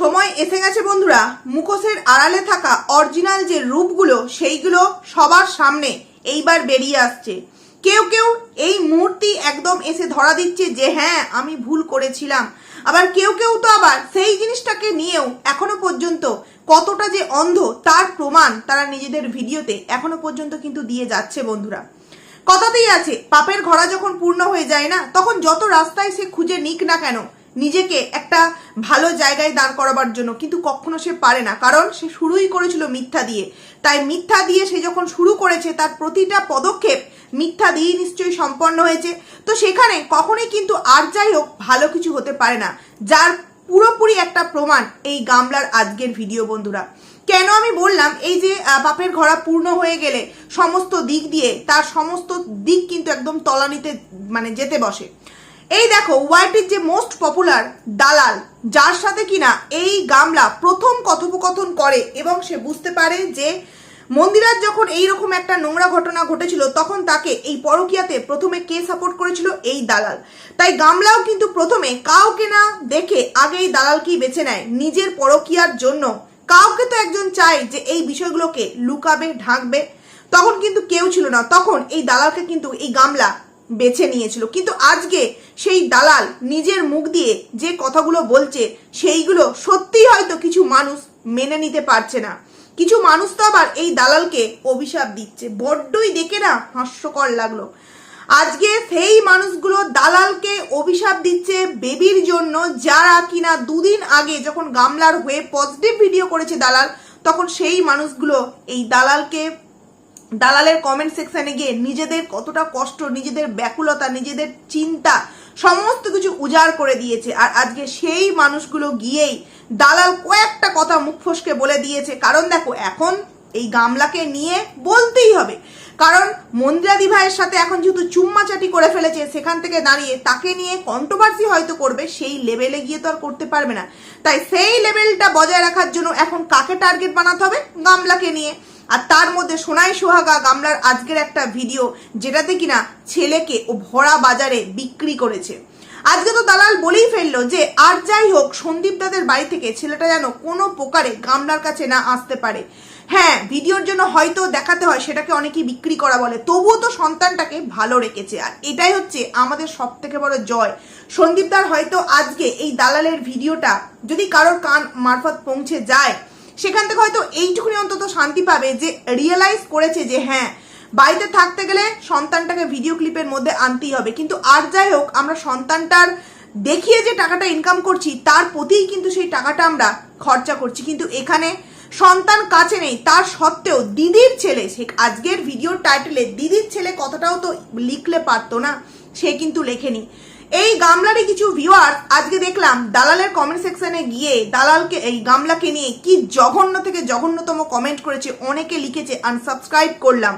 সময় এসে গেছে বন্ধুরা। মুখোশের আড়ালে থাকা অরিজিনাল যে রূপগুলো, সেইগুলো সবার সামনে এইবার বেরিয়ে আসছে। কেউ কেউ এই মূর্তি একদম এসে ধরা দিচ্ছে যে হ্যাঁ আমি ভুল করেছিলাম। আবার কেউ কেউ তো আবার সেই জিনিসটাকে নিয়েও এখনও পর্যন্ত কতটা যে অন্ধ তার প্রমাণ তারা নিজেদের ভিডিওতে এখনও পর্যন্ত কিন্তু দিয়ে যাচ্ছে বন্ধুরা। কথাতেই আছে, পাপের ঘোড়া যখন পূর্ণ হয়ে যায় না, তখন যত রাস্তায় সে খুঁজে নিক না কেন নিজেকে একটা ভালো জায়গায় দাঁড় করাবার জন্য। কিন্তু কখনো সে পারে না, কারণ সে শুরুই করেছিল মিথ্যা দিয়ে। তাই মিথ্যা দিয়ে সে যখন শুরু করেছে, তার প্রতিটা পদক্ষেপ মিথ্যা দিয়ে নিশ্চয়ই সম্পন্ন হয়েছে। তো সেখানে কখনোই কিন্তু আর যাই হোক ভালো কিছু হতে পারে না, যার পুরোপুরি একটা প্রমাণ এই গামলার আজকের ভিডিও বন্ধুরা। কেন আমি বললাম, এই যে বাপের ঘোড়া পূর্ণ হয়ে গেলে সমস্ত দিক দিয়ে, তার সমস্ত দিক কিন্তু একদম তলানিতে মানে যেতে বসে। এই দেখো, ওয়াইটির যে মোস্ট পপুলার দালাল, যার সাথে কিনা এই গামলা প্রথম কথোপকথন করে এবং সে বুঝতে পারে যে মন্দিরার যখন এই রকম একটা নোংরা ঘটনা ঘটেছিল, তখন তাকে এই পরকিয়াতে প্রথমে কে সাপোর্ট করেছিল? এই দালাল। তাই গামলাও কিন্তু প্রথমে কাউকে না দেখে আগেই দালালকেই বেছে নেয় নিজের পরকিয়ার জন্য। কাউকে তো একজন চায় যে এই বিষয়গুলোকে লুকাবে, ঢাকবে। তখন কিন্তু কেউ ছিল না। তখন এই দালালকে কিন্তু এই গামলা বেছে নিয়েছিল। কিন্তু আজকে সেই দালাল নিজের মুখ দিয়ে যে কথাগুলো বলছে, সেইগুলো সত্যিই হয়তো কিছু মানুষ মেনে নিতে পারছে না। কিছু মানুষ তো আবার এই দালালকে অভিশাপ দিচ্ছে। বড্ডই দেখে না হাস্যকর লাগল। আজকে সেই মানুষগুলো দালালকে অভিশাপ দিচ্ছে বেবির জন্য। যারা কিনা দুদিন আগে যখন গামলার হয়ে পজিটিভ ভিডিও করেছে দালাল, তখন সেই মানুষগুলো এই দালালকে দালালের কমেন্ট সেকশনে গিয়ে নিজেদের কতটা কষ্ট, নিজেদের ব্যাকুলতা, নিজেদের চিন্তা, সমস্ত কিছু উজাড় করে দিয়েছে। আর আজকে সেই মানুষগুলো গিয়েই দালাল কয়েকটা কথা মুখ ফসকে বলে দিয়েছে। কারণ দেখো, এখন এই গামলাকে নিয়ে বলতেই হবে। কারণ মন্দিরাদি ভাইয়ের সাথে এখন যেহেতু চুম্মাচাটি করে ফেলেছে, সেখান থেকে দাঁড়িয়ে তাকে নিয়ে কন্ট্রোভার্সি হয়তো করবে, সেই লেভেলে গিয়ে তো আর করতে পারবে না। তাই সেই লেভেলটা বজায় রাখার জন্য এখন কাকে টার্গেট বানাতে হবে? গামলাকে নিয়ে। আর তার মধ্যে সোনাই সোহাগা গামলার আজকের একটা ভিডিও যেটাতে কিনা ছেলেকে ও ভরা বাজারে বিক্রি করেছে। আজকে তো দালাল বলেই ফেলল যে আর যাই হোক, সন্দীপ দাদের বাড়ি থেকে ছেলেটা যেন কোনো প্রকারে গামলার কাছে না আসতে পারে। হ্যাঁ ভিডিওর জন্য হয়তো দেখাতে হয়, সেটাকে অনেকেই বিক্রি করা বলে। তবুও তো সন্তানটাকে ভালো রেখেছে। আর এটাই হচ্ছে আমাদের সব থেকে বড় জয়। সন্দীপদার হয়তো আজকে এই দালালের ভিডিওটা যদি কারোর কান মারফত পৌঁছে যায় সেখান থেকে হয়তো এইটুকুনি অন্তত শান্তি পাবে যে রিয়েলাইজ করেছে যে হ্যাঁ বাড়িতে থাকতে গেলে সন্তানটাকে ভিডিও ক্লিপের মধ্যে আনতেই হবে। কিন্তু আর যাই হোক, আমরা সন্তানটার দেখিয়ে যে টাকাটা ইনকাম করছি, তার প্রতিই কিন্তু সেই টাকাটা আমরা খরচা করছি। কিন্তু এখানে সন্তান কাছে নেই, তার সত্ত্বেও দিদির ছেলে, সে আজকের ভিডিওর টাইটেলে দিদির ছেলে কথাটাও তো লিখলে পারতো না, সে কিন্তু লেখেনি। এই গামলারই কিছু ভিউয়ার আজকে দেখলাম দালালের কমেন্ট সেকশনে গিয়ে দালালকে, এই গামলাকে নিয়ে কি জঘন্য থেকে জঘন্যতম কমেন্ট করেছে, অনেকে লিখেছে আনসাবস্ক্রাইব করলাম।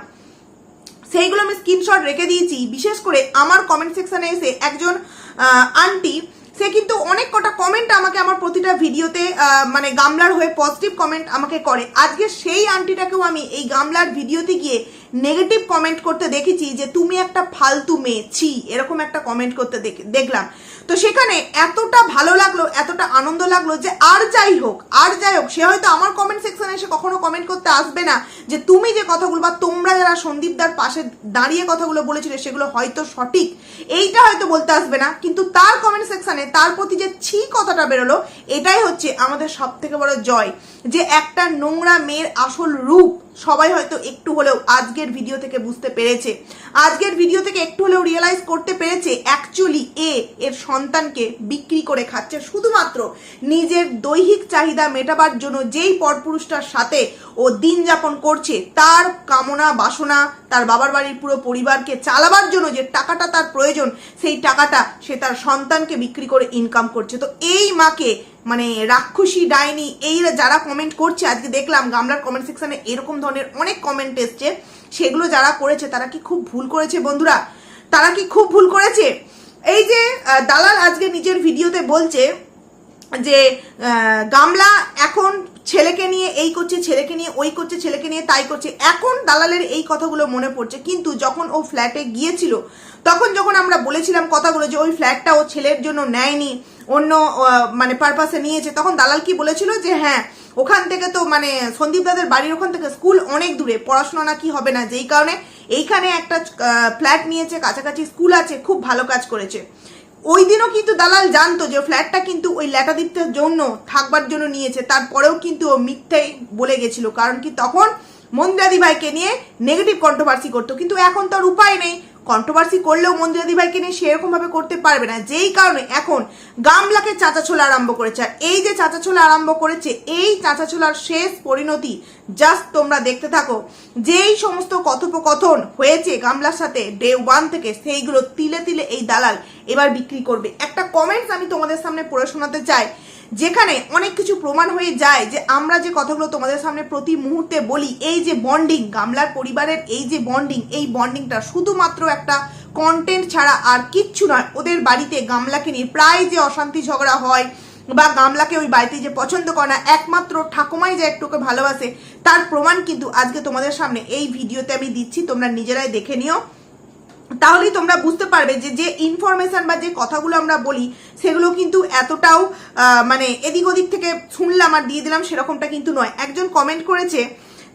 সেইগুলো আমি স্ক্রিনশট রেখে দিয়েছি। বিশেষ করে আমার কমেন্ট সেকশনে এসে একজন আন্টি সে কিন্তু অনেক কটা কমেন্ট আমাকে আমার প্রতিটা ভিডিওতে মানে গামলার হয়ে পজিটিভ কমেন্ট আমাকে করে। আজকে সেই আন্টিটাকেও আমি এই গামলার ভিডিওতে গিয়ে নেগেটিভ কমেন্ট করতে দেখেছি যে তুমি একটা ফালতু মেয়ে, ছি, এরকম একটা কমেন্ট করতে দেখ- দেখলাম। তো সেখানে এতটা ভালো লাগল, এতটা আনন্দ লাগল যে আর যাই হোক, আর যাই হোক, সে হয়তো আমার কমেন্ট সেকশনে এসে কখনো কমেন্ট করতে আসবে না যে তুমি যে কথাগুলো বা তোমরা যারা সন্দীপদার পাশে দাঁড়িয়ে কথাগুলো বলেছিলে, সেগুলো হয়তো সঠিক। এইটা হয়তো বলতে আসবে না, কিন্তু তার কমেন্ট সেকশনে তার প্রতি যে ছি কথাটা বেরোলো, এটাই হচ্ছে আমাদের সব থেকে বড় জয় যে একটা নোংরা মেয়ের আসল রূপ সবাই হয়তো একটু হলেও আজকের ভিডিও থেকে বুঝতে পেরেছে। আজকের ভিডিও থেকে একটু হলেও রিয়েলাইজ করতে পেরেছে অ্যাকচুয়ালি এ এর সন্তানকে বিক্রি করে খাচ্ছে। শুধুমাত্র নিজের দৈহিক চাহিদা মেটাবার জন্য যেই পরপুরুষটার সাথে ও দিন যাপন করছে, তার কামনা বাসনা, তার বাবার বাড়ির পুরো পরিবারকে চালাবার জন্য যে টাকাটা তার প্রয়োজন, সেই টাকাটা সে তার সন্তানকে বিক্রি করে ইনকাম করছে। তো এই মাকে মানে রাক্ষসী ডাইনি এই যারা কমেন্ট করছে, আজকে দেখলাম গামলার কমেন্ট সেকশনে এরকম ধরনের অনেক কমেন্ট এসছে। সেগুলো যারা করেছে, তারা কি খুব ভুল করেছে বন্ধুরা? তারা কি খুব ভুল করেছে? এই যে দালাল আজকে নিজের ভিডিওতে বলছে যে গামলা এখন ছেলেকে নিয়ে এই করছে, ছেলেকে নিয়ে ওই করছে, ছেলেকে নিয়ে তাই করছে। এখন দালালের এই কথাগুলো মনে পড়ছে। কিন্তু যখন ও ফ্ল্যাটে গিয়েছিল, তখন যখন আমরা বলেছিলাম কথাগুলো যে ওই ফ্ল্যাটটা ও ছেলের জন্য নেয়নি অন্য মানে পারপাসে নিয়েছে তখন দালাল কি বলেছিল যে হ্যাঁ ওখান থেকে তো মানে সন্দীপ দাদের বাড়ির ওখান থেকে স্কুল অনেক দূরে, পড়াশোনা নাকি হবে না, যেই কারণে এইখানে একটা ফ্ল্যাট নিয়েছে, কাছাকাছি স্কুল আছে, খুব ভালো কাজ করেছে। ওই দিনও কিন্তু দালাল জানতো যে ফ্ল্যাটটা কিন্তু ওই ল্যাটাদিত্যের জন্য থাকবার জন্য নিয়েছে, তারপরেও কিন্তু ও মিথ্যেই বলে গেছিল, কারণ কি তখন মন্দিরাদি ভাইকে নিয়ে নেগেটিভ কন্ট্রোভার্সি করতো, কিন্তু এখন তো আর উপায় নেই। কন্ট্রোভার্সি করলেও মন্দিরাদি ভাইকে নিয়ে সেরকম ভাবে করতে পারবে না। যেই কারণে এখন গামলাকে চাচাছোলা আরম্ভ করেছে। আর এই যে চাচাছোলা আরম্ভ করেছে, এই চাচাছোলার শেষ পরিণতি জাস্ট তোমরা দেখতে থাকো। যেই সমস্ত কথোপকথন হয়েছে গামলার সাথে ডে ওয়ান থেকে, সেইগুলো তিলে তিলে এই দালাল এবার বিক্রি করবে। একটা কমেন্টস আমি তোমাদের সামনে পড়ে শোনাতে চাই। যেখানে অনেক কিছু প্রমাণ হয়ে যায় যে আমরা যে কথাগুলো তোমাদের সামনে প্রতি মুহূর্তে বলি, এই যে বন্ডিং গামলার পরিবারের এই যে বন্ডিং এই বন্ডিংটা শুধুমাত্র একটা কন্টেন্ট ছাড়া আর কিচ্ছু নয়, ওদের বাড়িতে গামলাকে নিয়ে প্রায় যে অশান্তি ঝগড়া হয় বা গামলাকে ওই বাড়িতে যে পছন্দ করে না, একমাত্র ঠাকুমাই যে একটুকে ভালোবাসে, তার প্রমাণ কিন্তু আজকে তোমাদের সামনে এই ভিডিওতে আমি দিচ্ছি, তোমরা নিজেরাই দেখে নিও। তাহলেই তোমরা বুঝতে পারবে যে যে ইনফরমেশন বা যে কথাগুলো আমরা বলি, সেগুলো কিন্তু এতটাও মানে এদিক ওদিক থেকে শুনলাম আর দিয়ে দিলাম, সেরকমটা কিন্তু নয়। একজন কমেন্ট করেছে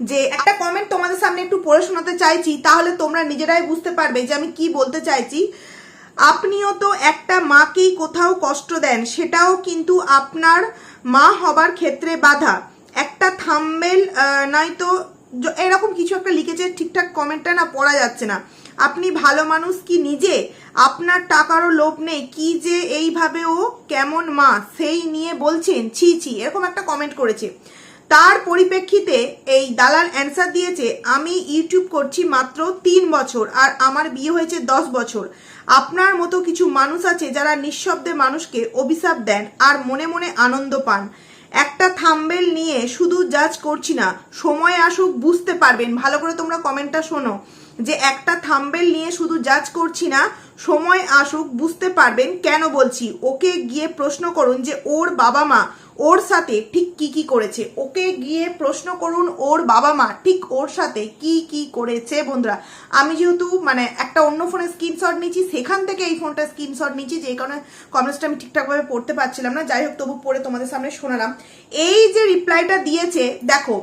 যে, একটা কমেন্ট তোমাদের সামনে একটু পড়ে শোনাতে চাইছি, তাহলে তোমরা নিজেরাই বুঝতে পারবে যে, আমি কি বলতে চাইছি। আপনিও তো একটা মাকেই কোথাও কষ্ট দেন, সেটাও কিন্তু আপনার মা হবার ক্ষেত্রে বাধা। একটা থাম্বেল নয়তো এরকম কিছু একটা লিখেছে, ঠিকঠাক কমেন্টটা না পড়া যাচ্ছে না। আপনি ভালো মানুষ কি নিজে? আপনার টাকারও লোভ নেই, কি যে এইভাবে ও কেমন মা, সেই নিয়ে বলছেন? ছি ছি, এরকম একটা কমেন্ট করেছে। তার পরিপ্রেক্ষিতে এই দালাল অ্যান্সার দিয়েছে, আমি ইউটিউব করছি মাত্র তিন বছর আর আমার বিয়ে হয়েছে দশ বছর। আপনার মতো কিছু মানুষ আছে যারা নিঃশব্দে মানুষকে অভিশাপ দেন আর মনে মনে আনন্দ পান। একটা থাম্বেল নিয়ে শুধু জাজ করছি না, সময় আসুক বুঝতে পারবেন। ভালো করে তোমরা কমেন্টটা শোনো। যে একটা থাম্বেল নিয়ে শুধু জাজ করছি না, সময় আসুক, বুঝতে পারবেন কেন বলছি। ওকে গিয়ে প্রশ্ন করুন যে ওর বাবা মা ওর সাথে ঠিক কি কি করেছে। ওকে গিয়ে প্রশ্ন করুন ওর বাবা মা ঠিক ওর সাথে কি কি করেছে, বন্ধুরা। আমি যেহেতু মানে একটা অন্য ফোনে স্ক্রিনশট নিচ্ছি, সেখান থেকে এই ফোনটা স্ক্রিনশট নিচ্ছি, যে কারণে কমেন্টসটা আমি ঠিকঠাকভাবে পড়তে পারছিলাম না। যাই হোক, তবু পড়ে তোমাদের সামনে শোনালাম। এই যে রিপ্লাইটা দিয়েছে, দেখো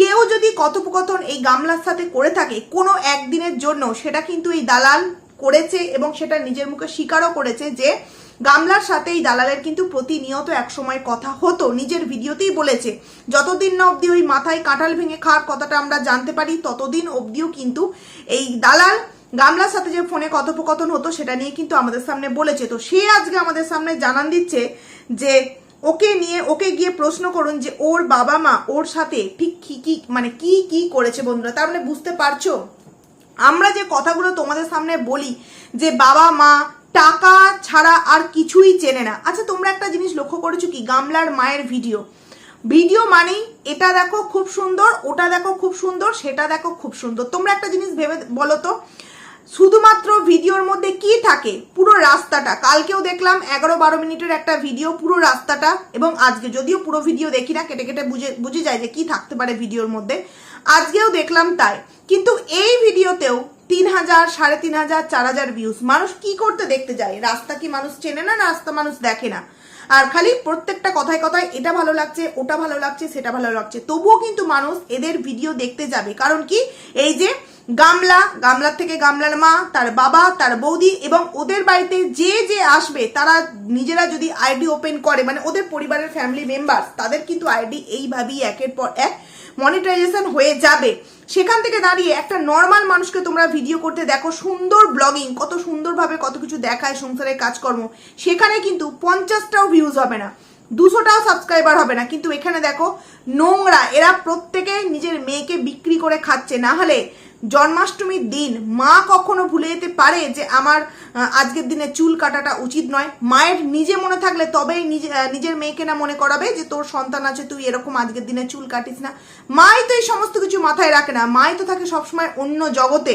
কেউ যদি কথোপকথন এই গামলার সাথে করে থাকে, কোনো একদিনের জন্য সেটা কিন্তু এই দালাল করেছে এবং সেটা নিজের মুখে স্বীকারও করেছে যে গামলার সাথে এই দালালের কিন্তু প্রতিনিয়ত এক সময় কথা হতো, নিজের ভিডিওতেই বলেছে। যতদিন না অবধি ওই মাথায় কাঁঠাল ভেঙে খাওয়ার কথাটা আমরা জানতে পারি, ততদিন অবধিও কিন্তু এই দালাল গামলার সাথে যে ফোনে কথোপকথন হতো সেটা নিয়ে কিন্তু আমাদের সামনে বলেছে। তো সে আজকে আমাদের সামনে জানান দিচ্ছে যে ওকে নিয়ে, ওকে গিয়ে প্রশ্ন করুন যে ওর বাবা মা ওর সাথে ঠিক কি কি মানে কি কি করেছে বন্ধুরা? তার মানে বুঝতে পারছ? আমরা যে কথাগুলো তোমাদের সামনে বলি যে বাবা মা টাকা ছাড়া আর কিছুই চেনে না। আচ্ছা তোমরা একটা জিনিস লক্ষ্য করেছ কি? গামলার মায়ের ভিডিও। ভিডিও মানেই এটা দেখো খুব সুন্দর, ওটা দেখো খুব সুন্দর, সেটা দেখো খুব সুন্দর। তোমরা একটা জিনিস ভেবে বলো তো শুধুমাত্র ভিডিওর মধ্যে কি থাকে? পুরো রাস্তাটা। কালকেও দেখলাম এগারো বারো মিনিটের একটা ভিডিও, পুরো রাস্তাটা, এবং আজকে যদিও পুরো ভিডিও দেখি না, কেটে কেটে বুঝে বুঝে যায় যে কি থাকতে পারে ভিডিওর মধ্যে। আজকেও দেখলাম তাই। কিন্তু এই ভিডিওতেও তিন হাজার, সাড়ে তিন হাজার, চার হাজার ভিউজ মানুষ কি করতে দেখতে যায়? রাস্তা কি মানুষ চেনে না না? রাস্তা মানুষ দেখে না। আর খালি প্রত্যেকটা কথায় কথায় এটা ভালো লাগছে, ওটা ভালো লাগছে, সেটা ভালো লাগছে। তবুও কিন্তু মানুষ এদের ভিডিও দেখতে যাবে। কারণ কি? এই যে গামলা, গামলার থেকে গামলার মা, তার বাবা, তার বৌদি এবং ওদের বাড়িতে যে যে আসবে, তারা নিজেরা যদি আইডি ওপেন করে মানে ওদের পরিবারের ফ্যামিলি মেম্বার তাদের কিন্তু আইডি এইভাবেই একের পর এক মনিটাইজেশন হয়ে যাবে। সেখান থেকে দাঁড়িয়ে একটা নর্মাল মানুষকে তোমরা ভিডিও করতে দেখো, সুন্দর ব্লগিং কত সুন্দরভাবে কত কিছু দেখায় সংসারের কাজকর্ম। সেখানে কিন্তু পঞ্চাশটাও ভিউজ হবে না, দুশোটাও সাবস্ক্রাইবার হবে না। কিন্তু এখানে দেখো নোংরা, এরা প্রত্যেকে নিজের মেয়েকে বিক্রি করে খাচ্ছে। না হলে জন্মাষ্টমীর দিন মা কখনো ভুলে যেতে পারে যে আমার আজকের দিনে চুল কাটাটা উচিত নয়। মায়ের নিজে মনে থাকলে তবেই নিজে নিজের মেয়েকে না মনে করাবে যে তোর সন্তান আছে, তুই এরকম আজকের দিনে চুল কাটিস না। মাই তো এই সমস্ত কিছু মাথায় রাখে না। মাই তো থাকে সবসময় অন্য জগতে।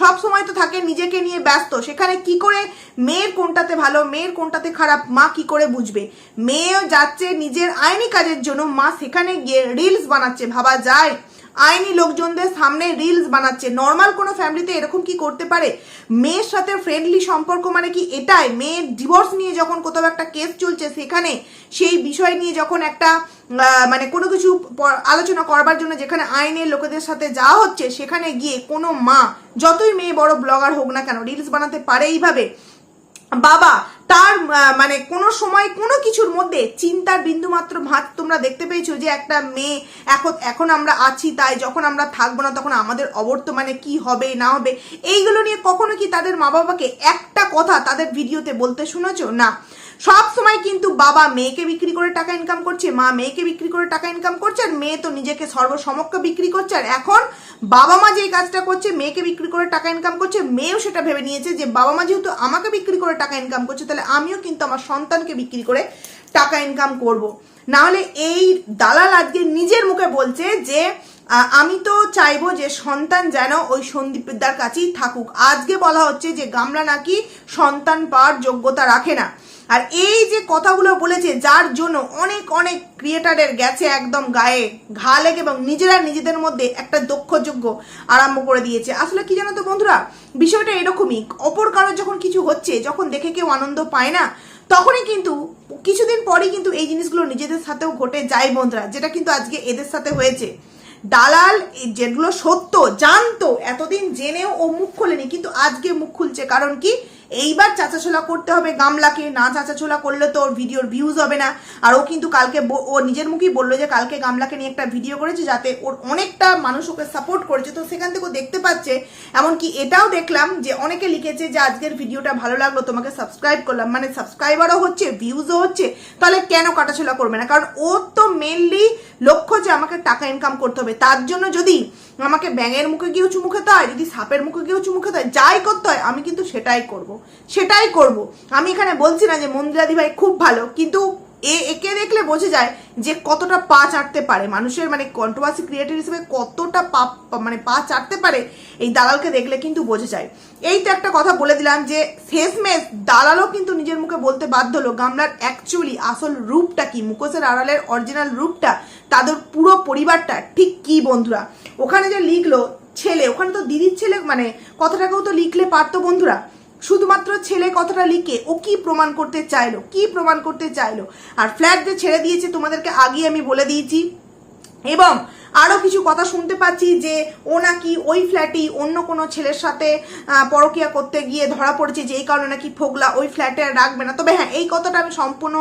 সব সময় তো থাকে নিজেকে নিয়ে ব্যস্ত। সেখানে কি করে মেয়ের কোনটাতে ভালো, মেয়ের কোনটাতে খারাপ, মা কি করে বুঝবে? মেয়েও যাচ্ছে নিজের আইনি কাজের জন্য, মা সেখানে গিয়ে রিলস বানাচ্ছে। ভাবা যায়। আইনি লোকজনদের সামনে রিলস বানাচ্ছে। নর্মাল কোনো ফ্যামিলিতে এরকম কি করতে পারে? মেয়ের সাথে ফ্রেন্ডলি সম্পর্ক মানে কি এটাই? মেয়ের ডিভোর্স নিয়ে যখন কোথাও একটা কেস চলছে সেখানে সেই বিষয় নিয়ে যখন একটা মানে কোনো কিছু আলোচনা করবার জন্য যেখানে আইনের লোকেদের সাথে যাওয়া হচ্ছে, সেখানে গিয়ে কোনো মা, যতই মেয়ে বড় ব্লগার হোক না কেন রিলস বানাতে পারে এইভাবে। বাবা, তার মানে কোনো সময় কোনো কিছুর মধ্যে চিন্তার বিন্দু মাত্র ভাত তোমরা দেখতে পেয়েছ যে একটা মেয়ে এখন এখন আমরা আছি তাই যখন আমরা থাকব না তখন আমাদের অবর্তমানে কি হবে, না হবে, এইগুলো নিয়ে কখনো কি তাদের মা বাবাকে একটা কথা তাদের ভিডিওতে বলতে শুনেছো? না। সব সময় কিন্তু বাবা মেয়েকে বিক্রি করে টাকা ইনকাম করছে, মা মেয়েকে বিক্রি করে টাকা ইনকাম করছে, আর মেয়ে তো নিজেকে সর্বসমক্ষ বিক্রি করছে। আর এখন বাবা মা যেই কাজটা করছে, মেয়েকে বিক্রি করে টাকা ইনকাম করছে, মেয়েও সেটা ভেবে নিয়েছে যে বাবা মা যেহেতু আমাকে বিক্রি করে টাকা ইনকাম করছে, তাহলে আমিও কিন্তু আমার সন্তানকে বিক্রি করে টাকা ইনকাম করব। নাহলে এই দালাল আজকে নিজের মুখে বলছে যে আমি তো চাইব যে সন্তান যেন ওই সন্দীপদার কাছেই থাকুক। আজকে বলা হচ্ছে যে, গামলা নাকি সন্তান পাওয়ার যোগ্যতা রাখে না। আর এই যে কথাগুলো বলেছে, যার জন্য অনেক অনেক ক্রিয়েটারের গেছে একদম গায়ে ঘা লেগে এবং নিজেরা নিজেদের মধ্যে একটা দক্ষযোগ্য আরম্ভ করে দিয়েছে। আসলে কি জানো তো বন্ধুরা? বিষয়টা এরকমই, অপর কারোর যখন কিছু হচ্ছে, যখন দেখে কেউ আনন্দ পায় না, তখনই কিন্তু কিছুদিন পরই কিন্তু এই জিনিসগুলো নিজেদের সাথেও ঘটে যায় বন্ধুরা, যেটা কিন্তু আজকে এদের সাথে হয়েছে। দালাল যেগুলো সত্য, জানতো, এতদিন জেনেও ও মুখ খোলেনি, কিন্তু আজকে মুখ খুলছে। কারণ কি? এইবার চাচাছোলা করতে হবে গামলাকে, না চাচাছোলা করলে তো ওর ভিডিওর ভিউজ হবে না। আর ও কিন্তু কালকে ও নিজের মুখেই বলল যে কালকে গামলাকে নিয়ে একটা ভিডিও করেছে যাতে ওর অনেকটা মানুষ ওকে সাপোর্ট করেছে। তো সেখান থেকে দেখতে পাচ্ছে, এমনকি এটাও দেখলাম যে অনেকে লিখেছে যে আজকের ভিডিওটা ভালো লাগল, তোমাকে সাবস্ক্রাইব করলাম। মানে সাবস্ক্রাইবারও হচ্ছে ভিউজও হচ্ছে, তাহলে কেন কাটাছোলা করবে না? কারণ ওর তো মেনলি লক্ষ্য যে আমাকে টাকা ইনকাম করতে হবে। তার জন্য যদি আমাকে ব্যাঙের মুখে গিয়েও চুমু খেতে হয়, যদি সাপের মুখে গিয়েও চুমু খেতে হয়, যাই করতে হয়, আমি কিন্তু সেটাই করব। সেটাই করব। আমি এখানে বলছি না যে মন্দিরাদি ভাই খুব ভালো, কিন্তু এ একে দেখলে বোঝা যায় যে কতটা পা চাটতে পারে। মানুষের মানে কন্ট্রোভার্সি ক্রিয়েটর হিসেবে কতটা পা মানে পা চাটতে পারে, এই দালালকে দেখলে কিন্তু বোঝা যায়। এই তো একটা কথা বলে দিলাম যে, শেষমেশ দালালও কিন্তু নিজের মুখে বলতে বাধ্য হলো, গামলার অ্যাকচুয়ালি আসল রূপটা কি? মুখোশের আড়ালের অরিজিনাল রূপটা, তাদের পুরো পরিবারটা, ঠিক কি বন্ধুরা? ওখানে যে লিখলো ছেলে, ওখানে তো দিদির ছেলে মানে কথাটাকেও তো লিখলে পারতো বন্ধুরা। শুধুমাত্র ছেলে কথাটা লিখে ও কি প্রমাণ করতে চাইলো, কি প্রমাণ করতে চাইলো। আর ফ্ল্যাট যে ছেড়ে দিয়েছে তোমাদেরকে আগেই আমি বলে দিয়েছি। এবং আরও কিছু কথা শুনতে পাচ্ছি যে ও নাকি ওই ফ্ল্যাটেই অন্য কোনো ছেলের সাথে পরকীয়া করতে গিয়ে ধরা পড়েছে যেই কারণে নাকি ফোগলা ওই ফ্ল্যাটে রাখবে না। তবে হ্যাঁ এই কথাটা আমি সম্পূর্ণ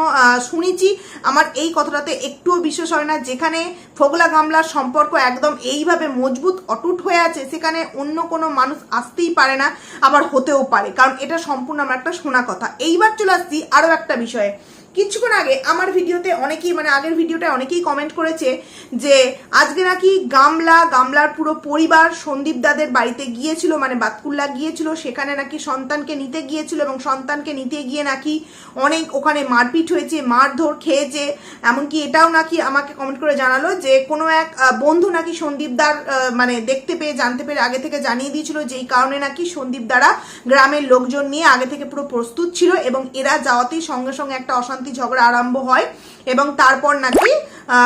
শুনেছি। আমার এই কথাটাতে একটুও বিশ্বাস হয় না। যেখানে ফোগলা গামলার সম্পর্ক একদম এইভাবে মজবুত, অটুট হয়ে আছে, সেখানে অন্য কোনো মানুষ আসতেই পারে না, আবার হতেও পারে। কারণ এটা সম্পূর্ণ আমার একটা শোনা কথা। এইবার চলে আসছি আরও একটা বিষয়ে। কিছুক্ষণ আগে আমার ভিডিওতে অনেকেই মানে আগের ভিডিওটা অনেকেই কমেন্ট করেছে যে আজকে নাকি গামলা গামলার পুরো পরিবার সন্দীপ দাদের বাড়িতে গিয়েছিল মানে বাতকুল্লা গিয়েছিল সেখানে নাকি সন্তানকে নিতে গিয়েছিল এবং সন্তানকে নিতে গিয়ে নাকি অনেক ওখানে মারপিট হয়েছে মারধর খেয়েছে এমনকি এটাও নাকি আমাকে কমেন্ট করে জানালো যে কোনো এক বন্ধু নাকি সন্দীপদার আহ, মানে দেখতে পেয়ে জানতে পেরে আগে থেকে জানিয়ে দিয়েছিল যেই কারণে নাকি সন্দীপ দ্বারা গ্রামের লোকজন নিয়ে আগে থেকে পুরো প্রস্তুত ছিল এবং এরা যাওয়াতেই সঙ্গে সঙ্গে একটা অশান্তি ঝগড়া আরম্ভ হয় এবং তারপর নাকি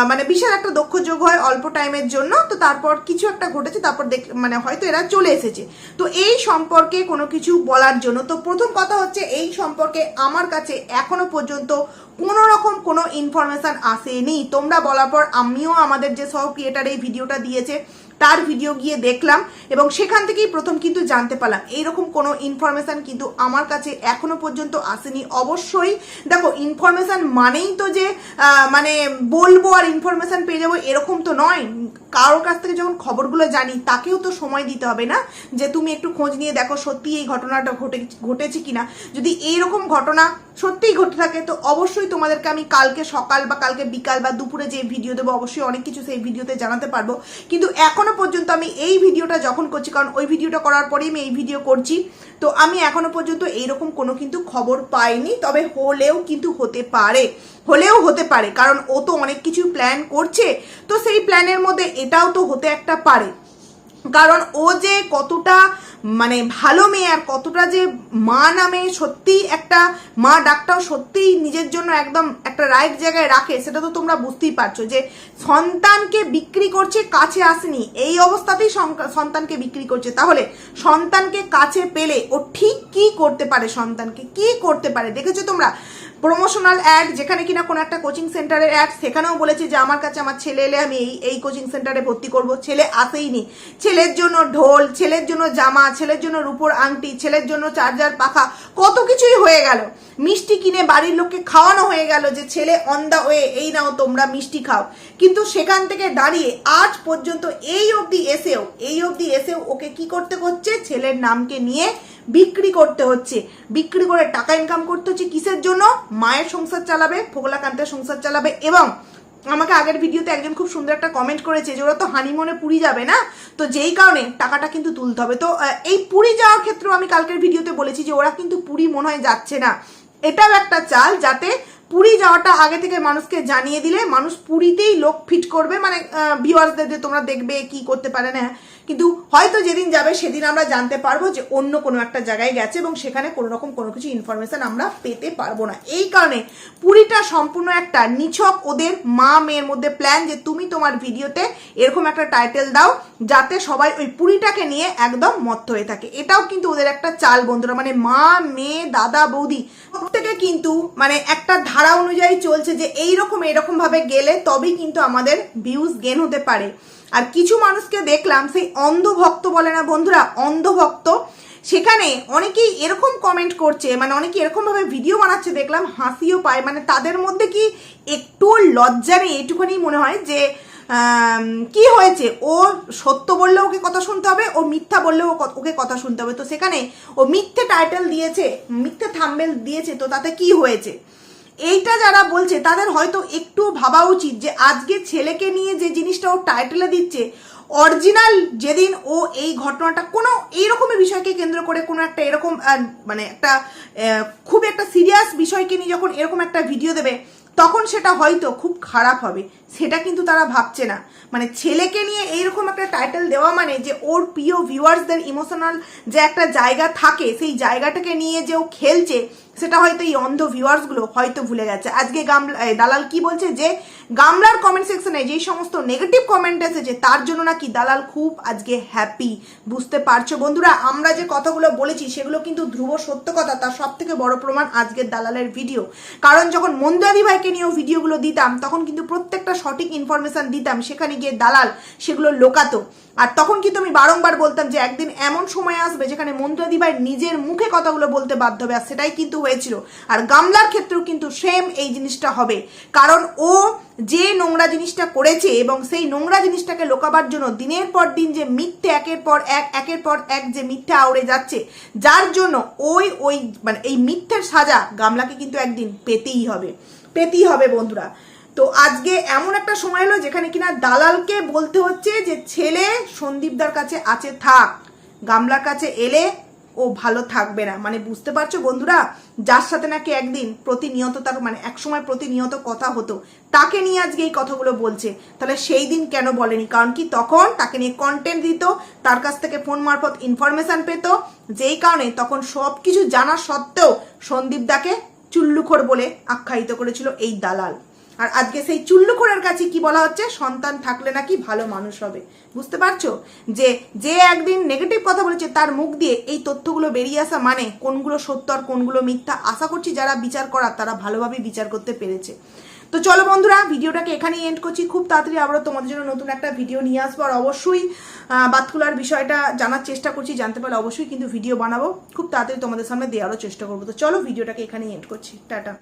মানে বিশাল একটা দক্ষ যোগ হয় অল্প টাইমের জন্য। তো তারপর কিছু একটা ঘটেছে, তারপর দেখ মানে হয়তো এরা চলে এসেছে। তো এই সম্পর্কে কোনো কিছু বলার জন্য, তো প্রথম কথা হচ্ছে এই সম্পর্কে আমার কাছে এখনও পর্যন্ত কোনো রকম কোনো ইনফরমেশন আসেনি। তোমরা বলার পর আমিও আমাদের যে সব ক্রিয়েটার এই ভিডিওটা দিয়েছে তার ভিডিও গিয়ে দেখলাম এবং সেখান থেকেই প্রথম কিন্তু জানতে পারলাম। এইরকম কোনো ইনফরমেশন কিন্তু আমার কাছে এখনও পর্যন্ত আসেনি। অবশ্যই দেখো ইনফরমেশান মানেই তো যে মানে বলব আর ইনফরমেশন পেয়ে যাব এরকম তো নয়। কারোর কাছ থেকে যখন খবরগুলো জানি, তাকেও তো সময় দিতে হবে না যে তুমি একটু খোঁজ নিয়ে দেখো সত্যি এই ঘটনাটা ঘটে, ঘটেছে কিনা। যদি এইরকম ঘটনা সত্যিই ঘটে থাকে, তো অবশ্যই তোমাদেরকে আমি কালকে সকাল বা কালকে বিকাল বা দুপুরে যে ভিডিও দেবো, অবশ্যই অনেক কিছু সেই ভিডিওতে জানাতে পারব। কিন্তু এখনও পর্যন্ত আমি এই ভিডিওটা যখন করছি, কারণ ওই ভিডিওটা করার পরেই আমি এই ভিডিও করছি, তো আমি এখনও পর্যন্ত এইরকম কোনো কিন্তু খবর পাইনি, তবে হলেও কিন্তু হতে পারে, হলেও হতে পারে, কারণ ও তো অনেক কিছু প্ল্যান করছে, তো সেই প্ল্যানের মধ্যে এটাও তো হতে একটা পারে। কারণ ও যে কতটা মানে ভালো মেয়ে আর কতটা যে মা নামে সত্যিই একটা মা ডাকটাও সত্যিই নিজের জন্য একদম একটা রাইট জায়গায় রাখে, সেটা তো তোমরা বুঝতেই পারছ যে সন্তানকে বিক্রি করছে, কাছে আসেনি। এই অবস্থাতেই সন্তানকে বিক্রি করছে। তাহলে সন্তানকে কাছে পেলে ও ঠিক কি করতে পারে সন্তানকে? কি করতে পারে? দেখেছ তোমরা? প্রমোশনাল অ্যাড যেখানে কিনা কোনো একটা কোচিং সেন্টারের অ্যাড সেখানেও বলেছে যে, আমার কাছে আমার ছেলে এলে আমি এই এই কোচিং সেন্টারে ভর্তি করব। ছেলে আসেইনি। ছেলের জন্য ঢোল, ছেলের জন্য জামা, ছেলের জন্য রূপোর আংটি, ছেলের জন্য চার্জার পাখা, কত কিছুই হয়ে গেল। মিষ্টি কিনে বাড়ির লোককে খাওয়ানো হয়ে গেল যে, ছেলে অন দা ওয়ে এই নাও তোমরা মিষ্টি খাও। কিন্তু সেখান থেকে দাঁড়িয়ে আজ পর্যন্ত এই অবধি এসেও, এই অবধি এসেও ওকে কি করতে হচ্ছে? ছেলের নামকে নিয়ে বিক্রি করতে হচ্ছে। বিক্রি করে টাকা ইনকাম করতে হচ্ছে কিসের জন্য? মায়ের সংসার চালাবে ফোগলাকান্তের সংসার চালাবে এবং আমাকে আগের ভিডিওতে একজন খুব সুন্দর একটা কমেন্ট করেছে যে ওরা তো হানিমনে পুরী যাবে না? তো যেই কারণে টাকাটা কিন্তু তুলতে হবে। তো এই পুরী যাওয়ার ক্ষেত্রেও আমি কালকের ভিডিওতে বলেছি যে ওরা কিন্তু পুরী মনে হয় যাচ্ছে না। এটাও একটা চাল যাতে পুরী যাওয়াটা আগে থেকে মানুষকে জানিয়ে দিলে মানুষ পুরীতেই লোক ফিট করবে। মানে ভিউয়ার্সদের যে তোমরা দেখবে কি করতে পারে না। কিন্তু হয়তো যেদিন যাবে সেদিন আমরা জানতে পারব যে অন্য কোনো একটা জায়গায় গেছে এবং সেখানে কোনো রকম কোনো কিছু ইনফরমেশন আমরা পেতে পারব না। এই কারণে পুরীটা সম্পূর্ণ একটা নিছক ওদের মা মেয়ের মধ্যে প্ল্যান যে তুমি তোমার ভিডিওতে এরকম একটা টাইটেল দাও যাতে সবাই ওই পুরীটাকে নিয়ে একদম মত্ত হয়ে থাকে। এটাও কিন্তু ওদের একটা চাল বন্ধুরা মানে মা, মেয়ে, দাদা, বৌদি প্রত্যেকে কিন্তু মানে একটা ধারা অনুযায়ী চলছে যে এইরকম এরকম ভাবে গেলে তবেই কিন্তু আমাদের ভিউজ গেন হতে পারে। আর কিছু মানুষকে দেখলাম, সেই অন্ধভক্ত বলে না বন্ধুরা, অন্ধভক্ত। সেখানে অনেকেই এরকম কমেন্ট করছে মানে অনেকে এরকম ভাবে ভিডিও বানাচ্ছে, দেখলাম হাসিও পায়। মানে তাদের মধ্যে কি একটু লজ্জা নেই এটুখানি মনে হয় যে কি হয়েছে? ও সত্য বললে ওকে কথা শুনতে হবে, ও মিথ্যা বললেও ও ওকে কথা শুনতে হবে। তো সেখানে ও মিথ্যে টাইটেল দিয়েছে, মিথ্যে থাম্বেল দিয়েছে, তো তাতে কি হয়েছে? এইটা যারা বলছে, তাদের হয়তো একটু ভাবা উচিত যে আজকে ছেলেকে নিয়ে যে জিনিসটা ও টাইটেলে দিচ্ছে, অরিজিনাল যেদিন ও এই ঘটনাটা কোনো এইরকমই বিষয়কে কেন্দ্র করে কোনো একটা এরকম মানে একটা খুব একটা সিরিয়াস বিষয়কে নিয়ে যখন এরকম একটা ভিডিও দেবে, তখন সেটা হয়তো খুব খারাপ হবে। সেটা কিন্তু তারা ভাবছে না। মানে ছেলেকে নিয়ে এইরকম একটা টাইটেল দেওয়া মানে যে ওর প্রিয় ভিউয়ার্সদের ইমোশনাল যে একটা জায়গা থাকে, সেই জায়গাটাকে নিয়ে যে ও খেলছে, সেটা হয়তো এই অন্ধ ভিউয়ার্সগুলো হয়তো ভুলে গেছে। আজকে গামলা দালাল কি বলছে যে, গামলার কমেন্ট সেকশনে যেই সমস্ত নেগেটিভ কমেন্ট এসেছে, তার জন্য নাকি দালাল খুব আজকে হ্যাপি বুঝতে পারছ? বন্ধুরা, আমরা যে কথাগুলো বলেছি, সেগুলো কিন্তু ধ্রুব সত্য কথা, তার সব থেকে বড় প্রমাণ আজকের দালালের ভিডিও কারণ যখন মন্দাদি ভাইকে নিয়েও ভিডিওগুলো দিতাম, তখন কিন্তু প্রত্যেকটা সঠিক ইনফরমেশন দিতাম, সেখানে গিয়ে দালাল সেগুলো লোকাতো। আর তখন কিন্তু আমি বারংবার বলতাম যে একদিন এমন সময় আসবে যেখানে মন্ত্রাদি ভাই নিজের মুখে কথাগুলো বলতে বাধ্য হবে, আর সেটাই কিন্তু হয়েছিল। আর গামলার ক্ষেত্রেও কিন্তু সেম এই জিনিসটা হবে। কারণ ও যে নোংরা জিনিসটা করেছে এবং সেই নোংরা জিনিসটাকে লোকাবার জন্য দিনের পর দিন যে মিথ্যে, একের পর এক, একের পর এক যে মিথ্যে আউড়ে যাচ্ছে, যার জন্য ওই ওই মানে এই মিথ্যের সাজা গামলাকে কিন্তু একদিন পেতেই হবে। পেতেই হবে বন্ধুরা। তো আজকে এমন একটা সময় এলো যেখানে কিনা দালালকে বলতে হচ্ছে যে ছেলে সন্দীপদার কাছে আছে থাক, গামলার কাছে এলে ও ভালো থাকবে না। মানে বুঝতে পারছ বন্ধুরা? যার সাথে নাকি একদিন প্রতিনিয়ত তার মানে একসময় প্রতিনিয়ত কথা হতো, তাকে নিয়ে আজকে এই কথাগুলো বলছে। তাহলে সেই দিন কেন বলেনি? কারণ কি তখন তাকে নিয়ে কন্টেন্ট দিত, তার কাছ থেকে ফোন মারফত ইনফরমেশন পেত, যেই কারণে তখন সব কিছু জানা সত্ত্বেও সন্দীপদাকে চুল্লুখোর বলে আখ্যায়িত করেছিল এই দালাল। আর আজকে সেই চুল্লুখোরের কাছে কি বলা হচ্ছে? সন্তান থাকলে নাকি ভালো মানুষ হবে। বুঝতে পারছ? যে যে একদিন নেগেটিভ কথা বলেছে, তার মুখ দিয়ে এই তথ্যগুলো বেরিয়ে আসা মানে কোনগুলো সত্য আর কোনগুলো মিথ্যা আশা করছি যারা বিচার করার, তারা ভালোভাবে বিচার করতে পেরেছে। তো চলো বন্ধুরা, ভিডিওটাকে এখানেই এন্ড করছি। খুব তাড়াতাড়ি আবারও তোমাদের জন্য নতুন একটা ভিডিও নিয়ে আসব। আর অবশ্যই বাতকুলার বিষয়টা জানার চেষ্টা করছি। জানতে পারলে অবশ্যই কিন্তু ভিডিও বানাবো। খুব তাড়াতাড়ি তোমাদের সামনে দেওয়ারও চেষ্টা করব। তো চলো ভিডিওটাকে এখানেই এন্ড করছি। টাটা।